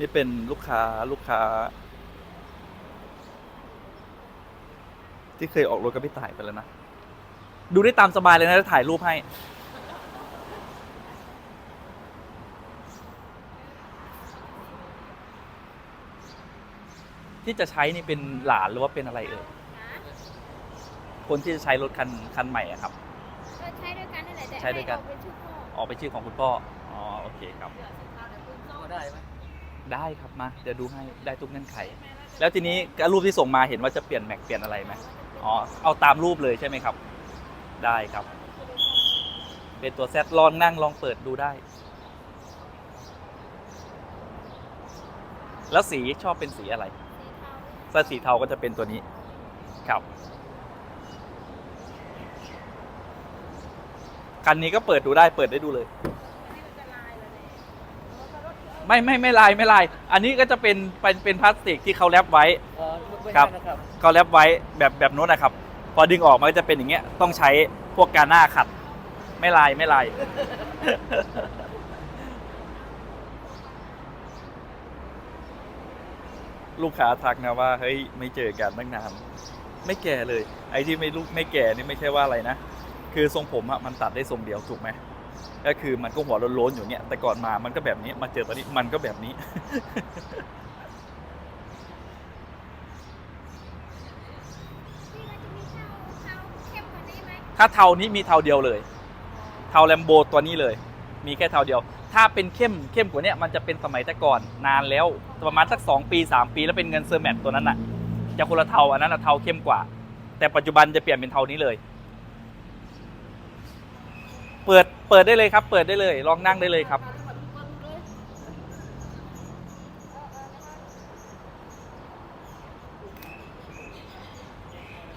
นี่เป็นลูกค้าลูกค้า ที่เคยออกรถกับพี่ต่ายไปแล้วนะ ดูได้ตามสบายเลยนะจะถ่ายรูปให้ ที่จะใช้นี่เป็นหลานหรือว่าเป็นอะไรเอ่ยนะคนที่จะใช้รถคันคันใหม่อะครับ ก็ใช้ด้วยกันนั่นแหละแต่ใช้ด้วยกัน ให้ออเป็นชื่อพ่อออกไปชื่อของคุณพ่อ อ๋อ โอเคครับเดี๋ยวสิพาเดี๋ยวคุณต้องก็ได้ไหม ได้ครับมาเดี๋ยวดูให้ได้ทุกเงื่อนไข แล้วทีนี้รูปที่ส่งมาเห็นว่าจะเปลี่ยนแม็กเปลี่ยนอะไรไหมอ๋อเอาตามรูปเลยใช่ไหมครับ ได้ครับ เป็นตัวแซดลองนั่งลองเปิดดูได้ แล้วสีชอบเป็นสีอะไรสีเทาถ้าสีเทาก็จะเป็นตัวนี้ครับคันนี้ก็เปิดดูได้เปิดได้ดูเลย ไม่ไม่ไม่ลายไม่ลาย อันนี้ก็จะเป็นเป็นเป็นพลาสติกที่เขาแรปไว้เออไม่ครัใช่บนะครับ เขาแรปไว้แบบแบบโน้นนะครับ พอดึงออกมันก็จะเป็นอย่างเงี้ยต้องใช้พวกกาหน้าขัด ไม่ลายไม่ลาย ลูกค้าทักนะว่าเฮ้ยไม่เจอกันตั้งนานไม่แก่เลย ไอ้ที่ไม่ลูกไม่แก่นี่ไม่ใช่ว่าอะไรนะ คือทรงผมอะมันตัดได้ทรงเดียวถูกไหม ก็คือมันก็หัวโล้นๆอยู่เนี้ยแต่ก่อนมามันก็แบบนี้มาเจอตอนนี้มันก็แบบนี้พี่มันจะมีเทาเทาเข้มกว่านี้ไหมถ้าเทานี้มีเทาเดียวเลย เทาแลมโบตัวนี้เลย มีแค่เทาเดียว ถ้าเป็นเข้มเข้มกว่าเนี้ยมันจะเป็นสมัยแต่ก่อนนานแล้วประมาณสักสองปีสามปี แล้วเป็นเงินเซอร์แมตตัวนั้นน่ะ จะคนละเทาอันนั้นน่ะเทาเข้มกว่า แต่ปัจจุบันจะเปลี่ยนเป็นเทานี้เลย เปิดเปิดได้เลยครับ เปิดได้เลย ลองนั่งได้เลยครับมาทั้งหมดทุกคนเลยเออเออนะคะ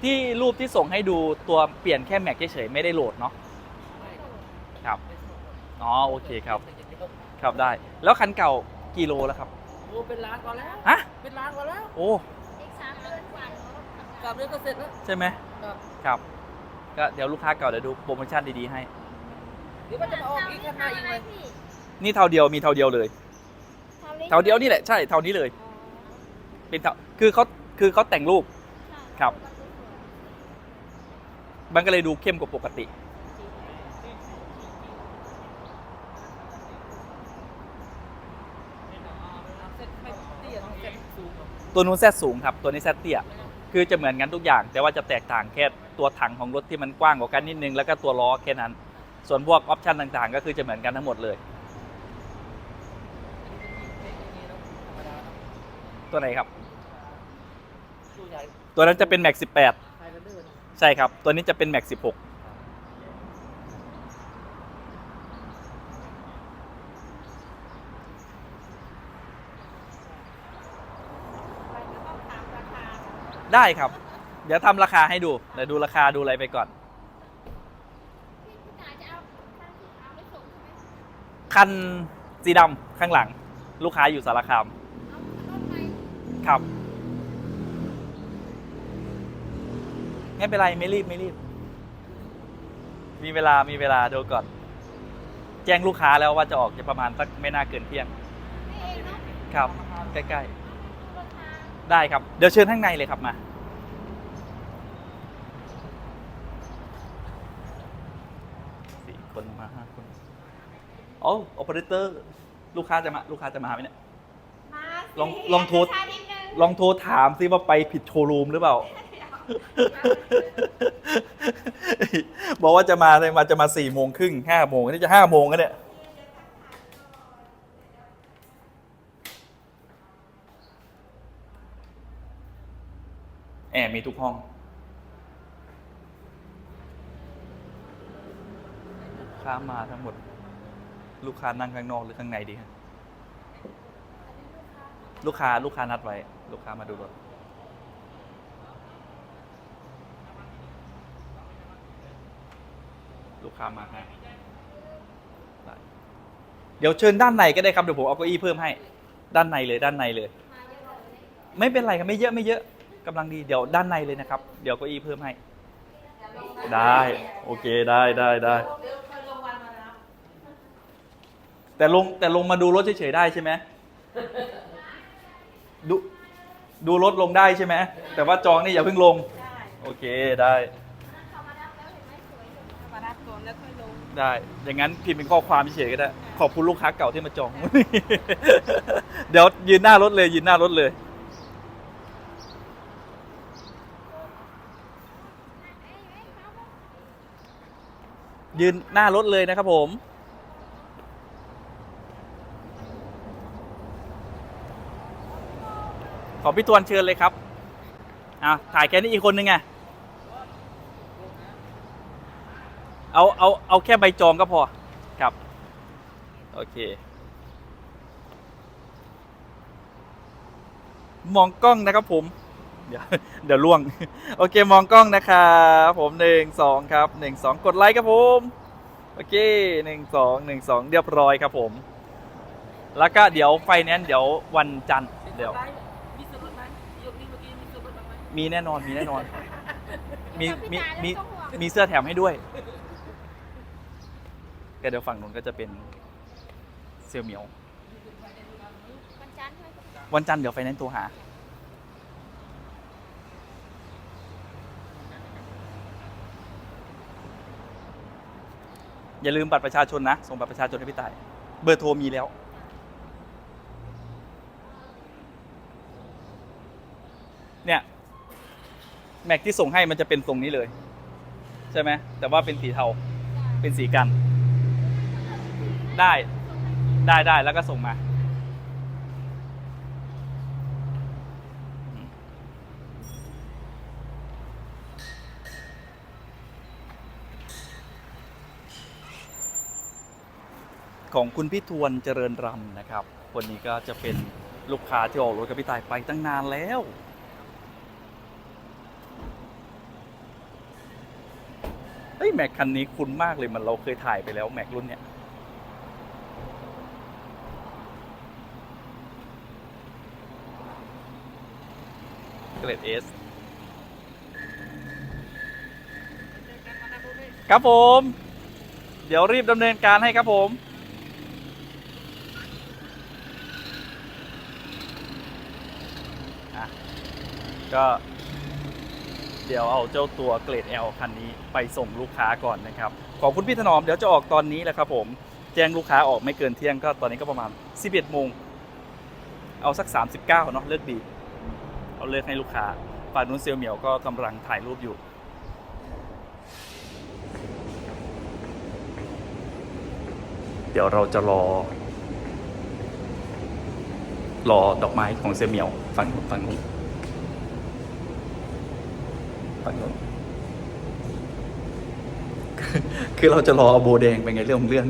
ที่รูปที่ส่งให้ดูตัวเปลี่ยนแค่แม็กเฉยๆไม่ได้โหลดเนาะครับอ๋อโอเคครับ ครับได้ แล้วคันเก่ากี่โลแล้วครับโอ้เป็นล้านกว่าแล้ว ฮะ เป็นล้านกว่าแล้วโอ้อีกสามเดือนกว่าเนอะกลับเดี๋ยวก็เสร็จแล้ว ใช่ไหมครับ ครับ ก็เดี๋ยวลูกค้าเก่าเดี๋ยวดูโปรโมชั่นดีๆให้ เดี๋ยวมันจะมาออกอีกข้างหน้าอีกเลยพี่นี่เท่าเดียวมีเท่าเดียวเลยเท่าเดียวนี่แหละใช่เท่านี้เลยอ๋อเป็นเท่าคือเขาคือเขาแต่งรูปใช่ครับ มันก็เลยดูเข้มกว่าปกติเสร็จไม่เตี้ยเสร็จสูงตัวนู้นแซดสูงครับ ตัวนี้แซดเตี้ย คือจะเหมือนกันทุกอย่าง แต่ว่าจะแตกต่างแค่ตัวถังของรถที่มันกว้างกว่ากันนิดนึง แล้วก็ตัวล้อแค่นั้น ส่วนพวกออปชันต่างๆ ก็คือจะเหมือนกันทั้งหมดเลย ตัวไหนครับ ตัวนั้นจะเป็นแม็ก18ไฮแลนเดใช่ครับ ตัวนี้จะเป็นแม็ก16ได้ครับ เดี๋ยวทำราคาให้ดู เดี๋ยวดูราคาดูอะไรไปก่อน พี่พี่จ๋าจะเอาทางที่เอาไปส่งใช่ไหม คันสีดำข้างหลัง ลูกค้าอยู่สารคามครับ ไม่เป็นไรไม่รีบไม่รีบ มีเวลามีเวลาดูก่อน แจ้งลูกค้าแล้วว่าจะออกจะประมาณสักไม่น่าเกินเที่ยง ครับ ใกล้ๆ ได้ครับ เดี๋ยวเชิญข้างในเลยครับมาสี่คนมาห้าคน อ๋อโอเปอเรเตอร์ลูกค้าจะมาลูกค้าจะมาไหมเนี่ย มาสิลองลองโทร ช้านิดนึงลองโทรถามซิว่าไปผิดโชว์รูมหรือเปล่า บอกว่าจะมาเลยมาจะมาสี่โมงครึ่งห้าโมงนี่จะห้าโมงแล้วเนี่ย แอร์มีทุกห้องลูกค้ามาทั้งหมด ลูกค้านั่งข้างนอกหรือข้างในดีครับลูกค้าลูกค้านัดไว้ ลูกค้ามาดูรถลูกค้ามาให้ได้เดี๋ยวเชิญด้านในก็ได้ครับเดี๋ยวผมเอาเก้าอี้เพิ่มให้ ด้านในเลยด้านในเลยมาเยอะเลย ไม่เป็นไรครับไม่เยอะไม่เยอะกำลังดีเดี๋ยวด้านในเลยนะครับ เดี๋ยวเก้าอี้เพิ่มให้ ได้ โอเคได้ได้ได้ เดี๋ยวไปลงวันมา แต่ลงแต่ลงมาดูรถเฉยๆได้ใช่ไหมดูดูรถลงได้ใช่ไหมแต่ว่าจองนี่อย่าเพิ่งลง ได้โอเคได้เขามารับแล้วเห็นไหมสวยอยู่มารับก่อนแล้วค่อยลงได้ อย่างนั้นพิมพ์เป็นข้อความเฉยๆก็ได้ ขอบคุณลูกค้าเก่าที่มาจอง เดี๋ยวยืนหน้ารถเลยยืนหน้ารถเลย ยืนหน้ารถเลยนะครับผม ขอพี่ตวนเชิญเลยครับอะถ่ายแค่นี้อีกคนนึงไงเอาเอาเอาแค่ใบจองก็พอครับ โอเค มองกล้องนะครับผม เดี๋ยวเดี๋ยวล่วง โอเคมองกล้องนะครับผมหนึ่งสองครับหนึ่งสองกดไลค์ครับผมโอเคหนึ่งสองหนึ่งสองเรียบร้อยครับผม แล้วก็เดี๋ยวไฟแนนซ์เดี๋ยววันจันทร์เดี๋ยว มมีแน่นอนมีแน่นอน มีมีมีไต้องห่วงมีเสื้อแถมให้ด้วยก็เดี๋ยวฝั่งนู้นก็จะเป็นเซียวเหมียว วันจันทร์ใช่ไหมวันจันทร์เดี๋ยวไฟแนนซ์ตัวหา อย่าลืมบัตรประชาชนนะ ส่งบัตรประชาชนให้พี่ต่าย เบอร์โทรมีแล้ว เนี่ย แม็กที่ส่งให้มันจะเป็นทรงนี้เลย ใช่ไหมแต่ว่าเป็นสีเทาเป็นสีกัน ได้ได้ได้แล้วก็ส่งมา ของคุณพี่ทวนเจริญรำนะครับ คนนี้ก็จะเป็นลูกค้าที่ออกรถกับพี่ตายไปตั้งนานแล้ว ฮ้ยแม็กคันนี้คุ้นมากเลยมันเราเคยถ่ายไปแล้วแม็กรุ่นเนี้ยเกรดเอสครับผม เดี๋ยวรีบดำเนินการให้ครับผมก็ เดี๋ยวเอาเจ้าตัวเกรด L คันนี้ไปส่งลูกค้าก่อนนะครับ ขอบคุณพี่ถนอมเดี๋ยวจะออกตอนนี้แหละครับผมแจ้งลูกค้าออกไม่เกินเที่ยงก็ตอนนี้ก็ประมาณ 11โมงเอาสัก 39เนาะเลิกดี เอาเลิกให้ลูกค้าฝ่ายนู้นเซลเหมียวก็กำลังถ่ายรูปอยู่เดี๋ยวเราจะรอ รอดอกไม้ของเซเหมียวฝั่งฝั่งนู้นฝั่น คือเราจะรอเอาโบแดงไปไงเรื่องของเรื่อง